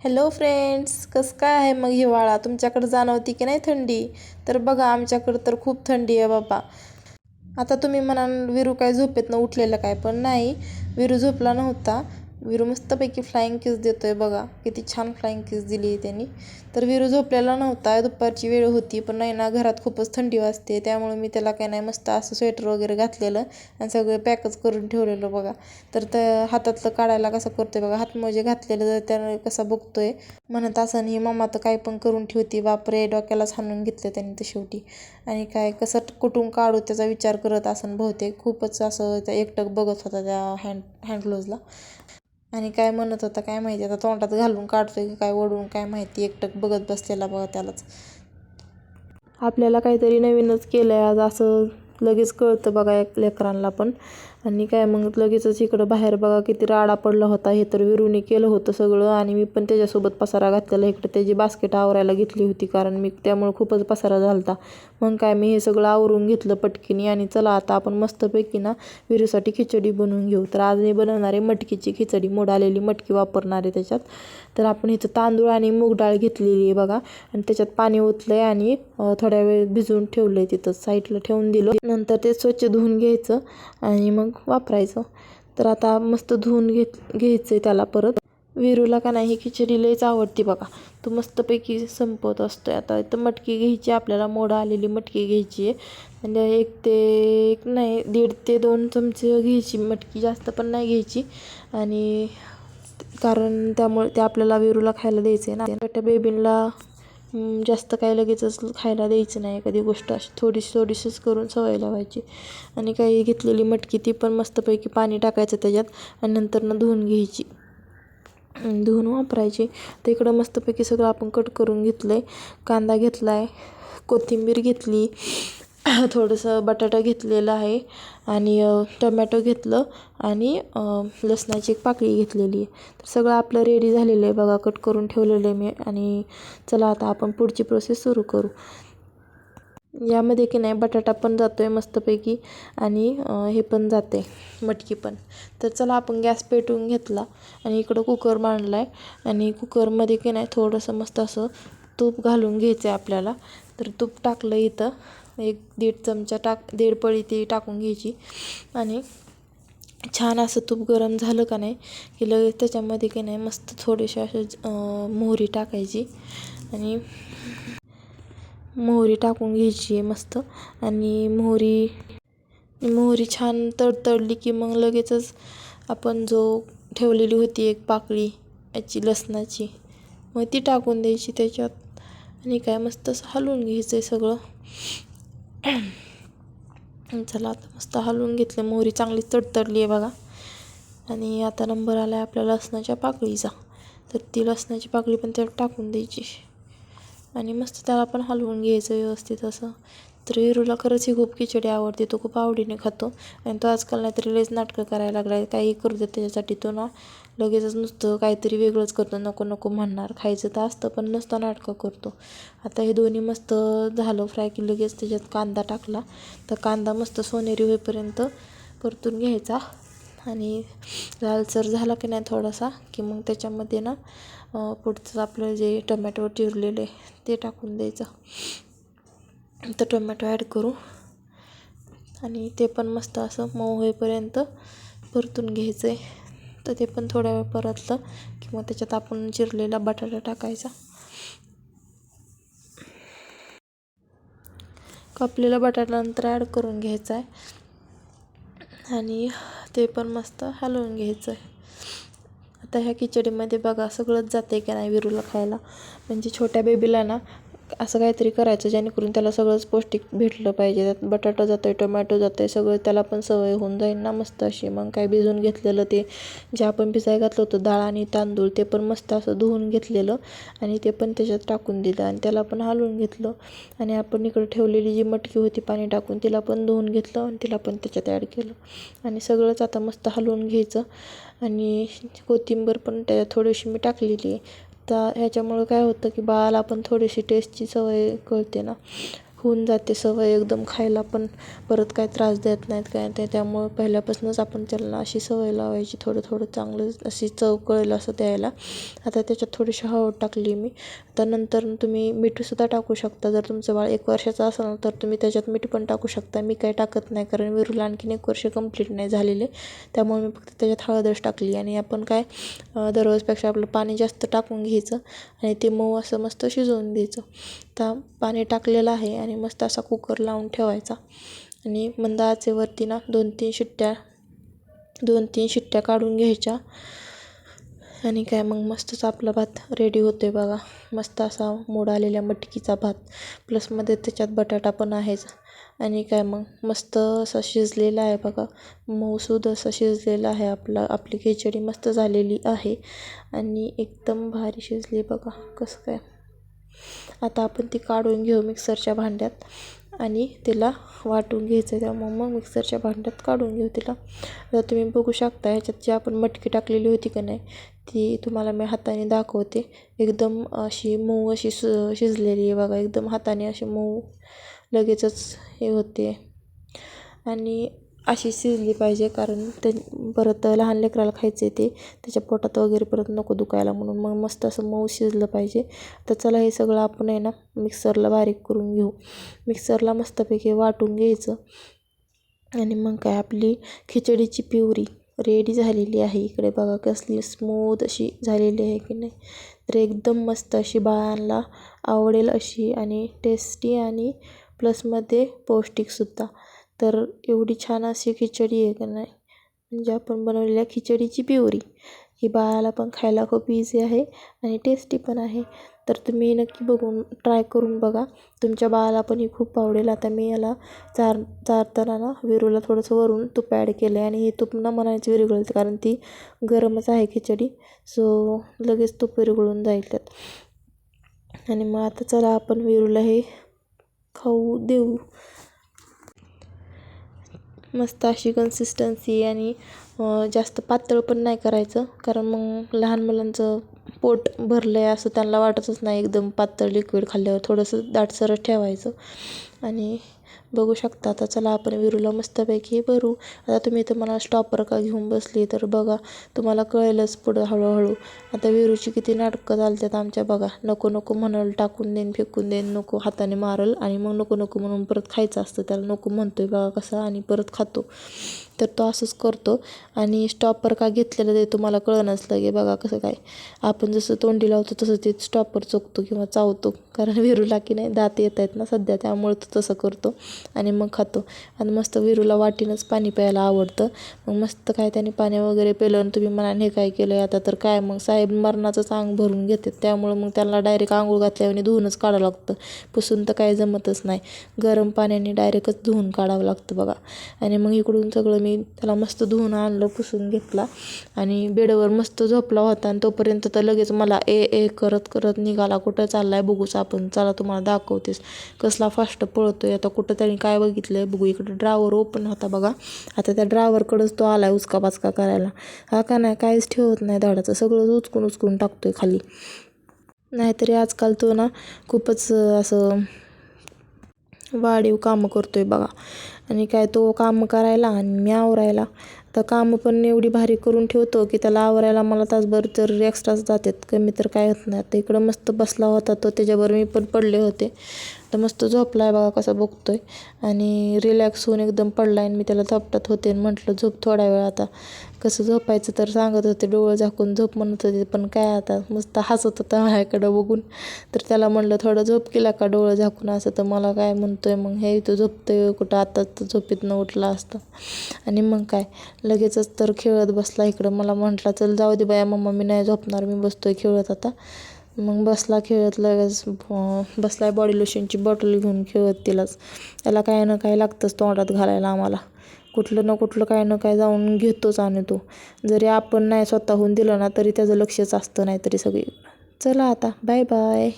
Hello friends कसं काय आहे मग हिवाळा? तुमच्याकडं जाणवती की नाही थंडी? तर बघा आमच्याकडं तर खूप थंडी आहे बाबा. आता तुम्ही म्हणाल विरू काय झोपेतनं उठलेलं काय? पण नाही विरू झोपला नव्हता. विरू मस्तपैकी फ्लाईंग किस आहे बघा. किती छान फ्लाईंग किस दिली आहे त्यांनी. तर विरू झोपलेला नव्हता. दुपारची वेळ होती पण नाही ना घरात खूपच थंडी वाजते. त्यामुळे मी त्याला काय नाही मस्त असं स्वेटर वगैरे घातलेलं आणि सगळं पॅकच करून ठेवलेलं बघा. तर त्या हातातलं काढायला कसं करतोय बघा. हातमोजे घातलेलं तर त्यानं कसा बघतोय. म्हणत असं ही मामा तर काय पण करून ठेवती. बापरे डोक्यालाच हाणून घेतलं त्यांनी तर शेवटी. आणि काय कसं कुठून काढू त्याचा विचार करत असन बहुतेक. खूपच असं त्या एकटक बघत होता त्या हँड हँडग्लोजला आणि काय म्हणत होता काय माहिती आता तोंडात घालून काढतोय की काय ओढून काय माहिती एकटक बघत बसलेला बघा त्यालाच. आपल्याला काहीतरी नवीनच केलं आहे आज असं लगेच कळतं बघा एक लेकरांना पण. आणि काय मग लगेचच इकडं बाहेर बघा किती राडा पडला होता. हे तर विरुने केलं होतं सगळं. आणि मी पण त्याच्यासोबत पसारा घातलेला. इकडं त्याची बास्केट आवरायला घेतली होती कारण मी त्यामुळे खूपच पसारा झाला होता मग काय मी हे सगळं आवरून घेतलं पटकीने. आणि चला आता आपण मस्तपैकी ना विरूसाठी खिचडी बनवून घेऊ. तर आज मी बनवणारे मटकीची खिचडी. मोड आलेली मटकी वापरणारे त्याच्यात. तर आपण इथं तांदूळ आणि मूग डाळ घेतलेली आहे बघा. आणि त्याच्यात पाणी ओतलं आहे आणि थोड्या वेळ भिजवून ठेवलं आहे तिथं. साईडला ठेवून दिलं. नंतर ते स्वच्छ धुवून घ्यायचं आणि मग वापरायचं. तर आता मस्त धुवून घेत घ्यायचं आहे त्याला परत. विरूला का नाही ही खिचडी लईच आवडती बघा. तो मस्तपैकी संपवत असतो आहे आता इथं मटकी घ्यायची आपल्याला मोडं आलेली मटकी घ्यायची आहे. म्हणजे एक ते एक नाही दीड ते दोन चमचे घ्यायची. मटकी जास्त पण नाही घ्यायची. आणि कारण त्यामुळे ते आपल्याला विरूला खायला द्यायचं आहे ना. छोट्या बेबींला जास्त काय लगेचच खायला द्यायचं नाही. एखादी गोष्ट अशी थोडीशी थोडीशीच करून सवय लावायची. आणि काही घेतलेली मटकी ती पण मस्तपैकी पाणी टाकायचं त्याच्यात आणि नंतरनं धुवून घ्यायची. धुवून वापरायची. तर इकडं मस्तपैकी सगळं आपण कट करून घेतलं आहे कांदा घेतला आहे कोथिंबीर घेतली. थोडंसं बटाटा घेतलेला आहे आणि टमॅटो घेतलं आणि लसणाची एक पाकळी घेतलेली आहे. तर सगळं आपलं रेडी झालेलं आहे बघा कट करून ठेवलेलं आहे मी आणि चला आता आपण पुढची प्रोसेस सुरू करू. यामध्ये की नाही बटाटा पण जातो आहे मस्तपैकी आणि हे पण जाते मटकी पण. तर चला आपण गॅस पेटवून घेतला आणि इकडं कुकर मांडला आहे आणि कुकरमध्ये की नाही थोडंसं मस्त असं तूप घालून घ्यायचं आहे आपल्याला. तर तूप टाकलं इथं. एक दीड चमचा टाक दीड पळी ती टाकून घ्यायची. आणि छान असं तूप गरम झालं का नाही की लगेच त्याच्यामध्ये की नाही मस्त थोडेसे असं मोहरी टाकायची. आणि मोहरी टाकून घ्यायची आहे मस्त. आणि मोहरी मोहरी छान तडतडली की मग लगेचच आपण जो ठेवलेली होती एक पाकळी याची लसणाची मग ती टाकून द्यायची त्याच्यात. आणि काय मस्त असं हलवून घ्यायचं आहे सगळं. चला आता मस्त हलवून घेतलं. मोहरी चांगली तडतडली आहे बघा. आणि आता नंबर आला आहे आपल्या लसणाच्या पाकळीचा. तर ती लसणाची पाकळी पण त्यात टाकून द्यायची. आणि मस्त त्याला पण हलवून घ्यायचं व्यवस्थित असं. तर विरूला खरंच ही खूप खिचडी आवडते. तो खूप आवडीने खातो. आणि तो आजकाल नाहीतरी लयच नाटकं करायला लागला आहे काही करू देत त्याच्यासाठी तो ना. लगेचच नुसतं काहीतरी वेगळंच करतो नको नको म्हणणार. खायचं तर असतं पण नुसतं नाटकं करतो. आता हे दोन्ही मस्त झालं फ्राय की लगेच त्याच्यात कांदा टाकला. तर कांदा मस्त सोनेरी होईपर्यंत परतून घ्यायचा. आणि लालसर झाला की नाही थोडासा की मग त्याच्यामध्ये ना पुढचं आपलं जे टमॅटो चिरलेले ते टाकून द्यायचं. तर टोमॅटो ॲड करू. आणि ते पण मस्त असं मऊ होईपर्यंत परतून घ्यायचं आहे तर ते पण थोड्या वेळ परतलं की मग त्याच्यात आपण चिरलेला बटाटा टाकायचा. कापलेला बटाटा नंतर ॲड करून घ्यायचा आहे आणि ते पण मस्त हलवून घ्यायचं आहे आता ह्या खिचडीमध्ये बघा सगळंच जाते की नाही विरूला खायला. म्हणजे छोट्या बेबीला ना असं काहीतरी करायचं जेणेकरून त्याला सगळंच पौष्टिक भेटलं पाहिजे. त्यात बटाटा जातं आहे टोमॅटो जातं आहे सगळं त्याला पण सवय होऊन जाईल ना मस्त अशी. मग काय भिजून घेतलेलं ते जे आपण भिजाय घातलं होतं डाळ आणि तांदूळ ते पण मस्त असं धुवून घेतलेलं आणि ते पण त्याच्यात टाकून दिलं आणि त्याला पण हलवून घेतलं. आणि आपण इकडं ठेवलेली जी मटकी होती पाणी टाकून तिला पण धुवून घेतलं आणि तिला पण त्याच्यात ॲड केलं. आणि सगळंच आता मस्त हलवून घ्यायचं. आणि कोथिंबीर पण त्याच्यात थोडीशी मी टाकलेली. त्या ह्याच्यामुळं काय होतं की बाळाला पण थोडीशी टेस्टची सवय कळते ना. होऊन जाते सवय एकदम खायला पण. परत काय त्रास देत नाहीत काय ते त्यामुळं पहिल्यापासूनच आपण त्याला अशी सवय लावायची थोडं थोडं चांगलं अशी चव कळेल असं द्यायला. आता त्याच्यात थोडीशी हळद टाकली मी. त्यानंतर तुम्ही मीठसुद्धा टाकू शकता. जर तुमचं बाळ एक वर्षाचं असेल तर तुम्ही त्याच्यात मीठ पण टाकू शकता. मी काही टाकत नाही कारण विरूला आणखीन एक वर्ष कंप्लीट नाही झालेले. त्यामुळे मी फक्त त्याच्यात हळदच टाकली. आणि आपण काय दररोजपेक्षा आपलं पाणी जास्त टाकून घ्यायचं आणि ते मऊ असं मस्त शिजवून द्यायचं. तर पाणी टाकलेलं आहे आणि मस्त असा कुकर लावून ठेवायचा. आणि मंद आचेवरती ना दोन तीन शिट्ट्या दोन तीन शिट्ट्या काढून घ्यायच्या. आणि काय मग मस्तच आपला भात रेडी होतो आहे बघा. मस्त असा मोड आलेल्या मटकीचा भात. प्लसमध्ये त्याच्यात बटाटा पण आहेच. आणि काय मग मस्त असा शिजलेला आहे बघा. मऊसूद असा शिजलेला आहे आपला. आपली खिचडी मस्त झालेली आहे. आणि एकदम भारी शिजली बघा. कसं काय? आता आपण ती काढून घेऊ मिक्सरच्या भांड्यात आणि तिला वाटून घ्यायचं आहे. त्यामुळं मग मिक्सरच्या भांड्यात काढून घेऊ तिला. आता तुम्ही बघू शकता ह्याच्यात जी आपण मटकी टाकलेली होती का नाही ती तुम्हाला मी हाताने दाखवते. एकदम अशी मऊ अशी स शिजलेली आहे बघा. एकदम हाताने अशी मऊ लगेचच हे होते. आणि अशी शिजली पाहिजे कारण ते परत लहान लेकराला खायचं आहे ते. त्याच्या पोटात वगैरे परत नको दुखायला म्हणून. मग मस्त असं मऊ शिजलं पाहिजे. तर चला हे सगळं आपण आहे ना मिक्सरला बारीक करून घेऊ. मिक्सरला मस्तपैकी वाटून घ्यायचं. आणि मग काय आपली खिचडीची प्युरी रेडी झालेली आहे इकडे. बघा कसली स्मूथ अशी झालेली आहे की नाही. तर एकदम मस्त अशी बाळांना आवडेल अशी आणि टेस्टी आणि प्लसमध्ये पौष्टिकसुद्धा. तर एवढी छान अशी खिचडी आहे का नाही? म्हणजे आपण बनवलेल्या खिचडीची प्युरी. ही बाळाला पण खायला खूप इझी आहे आणि टेस्टी पण आहे. तर तुम्ही नक्की बघून ट्राय करून बघा. तुमच्या बाळाला पण ही खूप आवडेल. आता मी याला चार चारताना ना विरूला थोडंसं वरून तूप ॲड केलं आहे आणि हे तूप ना म्हणायचं विरघळते कारण ती गरमच आहे खिचडी. सो लगेच तूप विरघळून जाईल त्यात. आणि मग आता चला आपण विरूला हे खाऊ देऊ. मस्त अशी कन्सिस्टन्सी आणि जास्त पातळ पण नाही करायचं. कारण मग लहान मुलांचं पोट भरलं आहे असं त्यांना वाटतच नाही एकदम पातळ लिक्विड खाल्ल्यावर. थोडंसं दाटसरच ठेवायचं. आणि बघू शकता आता चला आपण विरूला मस्तपैकी भरू. आता तुम्ही तर मला स्टॉपर का घेऊन बसली तर बघा तुम्हाला कळेलच पुढं हळूहळू. आता विरूची किती नाटकं चालतात आमच्या बघा. नको नको म्हणाल टाकून देईन फेकून देईन नको हाताने मारल आणि मग नको नको म्हणून परत खायचं असतं. त्याला नको म्हणतोय बघा कसं आणि परत खातो. तर तो असंच करतो. आणि स्टॉपर का घेतलेलं ते तुम्हाला कळनच लगे. बघा कसं काय. आपण जसं तोंडी लावतो तसं ते स्टॉपर चोखतो किंवा चावतो. कारण विरूला की नाही दात येत आहेत ना सध्या त्यामुळे तो तसं करतो आणि मग खातो. आणि मस्त विरूला वाटीनंच पाणी प्यायला आवडतं. मग मस्त काय त्याने पाणी वगैरे पेलं आणि तुम्ही मनाने हे काय केलं आहे आता? तर काय मग? साहेब मरणाचंच अंग भरून घेतात. त्यामुळं मग त्याला डायरेक्ट आंघोळ घातल्याने धुवूनच काढावं लागतं. पुसून तर काय जमतच नाही. गरम पाण्याने डायरेक्टच धुवून काढावं लागतं बघा. आणि मग इकडून सगळं मी त्याला मस्त धुवून आणलं पुसून घेतला. आणि बेडवर मस्त झोपला होता आणि तोपर्यंत तर लगेच मला ए ए करत करत निघाला. कुठं चालला आहे बघूच आपण. चला तुम्हाला दाखवतेस. कसला फास्ट पळतोय आता. कुठं त्याने काय बघितलं आहे बघू. इकडं ड्रावर ओपन होता बघा. आता त्या ड्रावरकडंच तो आला आहे उचका पाचका करायला. हा का नाही? काहीच ठेवत नाही धाडाचं सगळं उचकून उचकून टाकतोय खाली. नाहीतरी आजकाल तो ना खूपच असं वाढीव कामं करतोय बघा. आणि काय तो काम करायला आणि मी आवरायला. तर कामं पण एवढी भारी करून ठेवतो की त्याला आवरायला मला तासभर तर एक्स्ट्राच जातात. कमी तर काय होत नाही. तर इकडं मस्त बसला होता तो त्याच्यावर मी पण पडले होते. तर मस्त झोपला आहे बघा कसा आहे आणि रिलॅक्स होऊन एकदम पडला आहे मी त्याला थपटत होते आणि म्हटलं झोप थोडा वेळ आता. कसं झोपायचं तर सांगत होते डोळं झाकून झोप म्हणत होते पण काय आता? मस्त हसत होता माझ्याकडं बघून. तर त्याला म्हणलं थोडं झोप केला का डोळं झाकून असं? तर मला काय म्हणतोय मग हे तो झोपतोय कुठं? आताच तर झोपेतनं उठला असतं. आणि मग काय? लगेचच तर खेळत बसला इकडं. मला म्हटला चल जाऊ दे बाया मम्मा मी नाही झोपणार मी बसतोय खेळत आता. मग बसला खेळत लगेच बसलाय बॉडी लोशनची बॉटल घेऊन खेळत तिलाच. त्याला काय ना काय लागतंच तोंडात घालायला आम्हाला. कुठलं ना कुठलं काय ना काय जाऊन घेतोच आणि तो. जरी आपण नाही स्वतःहून दिलं ना तरी त्याचं लक्षच असतं नाही तरी सगळी चला आता बाय बाय